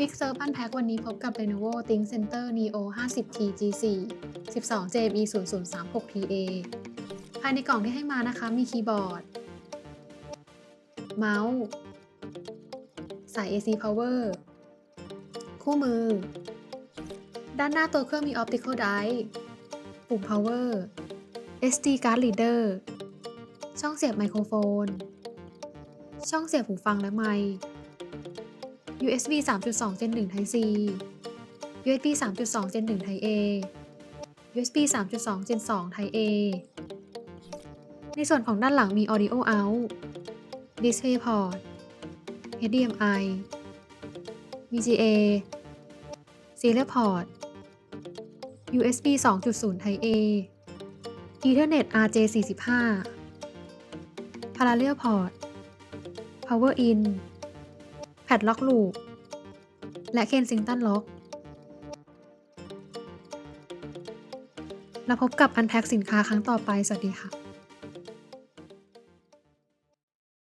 Quick Serve Unpack วันนี้พบกับ Lenovo ThinkCentre Neo 50T G4 12 JME 0036 TA ภายในกล่องที่ให้มานะคะ มีคีย์บอร์ด เมาส์ สาย AC Power คู่มือ ด้านหน้าตัวเครื่องมี Optical Drive ปุ่ม Power SD Card Reader ช่องเสียบไมโครโฟน ช่องเสียบหูฟังและไมค์ USB 3.2 Gen 1 Type C USB 3.2 Gen 1 Type A USB 3.2 Gen 2 Type A ในส่วนของด้านหลังมี Audio Out Display Port HDMI VGA Serial Port USB 2.0 Type A Ethernet RJ45 Parallel Port Power In แพดล็อกลูปและเคนซิงตันล็อกแล้วพบกับอันแพ็กสินค้าครั้งต่อไป สวัสดีค่ะ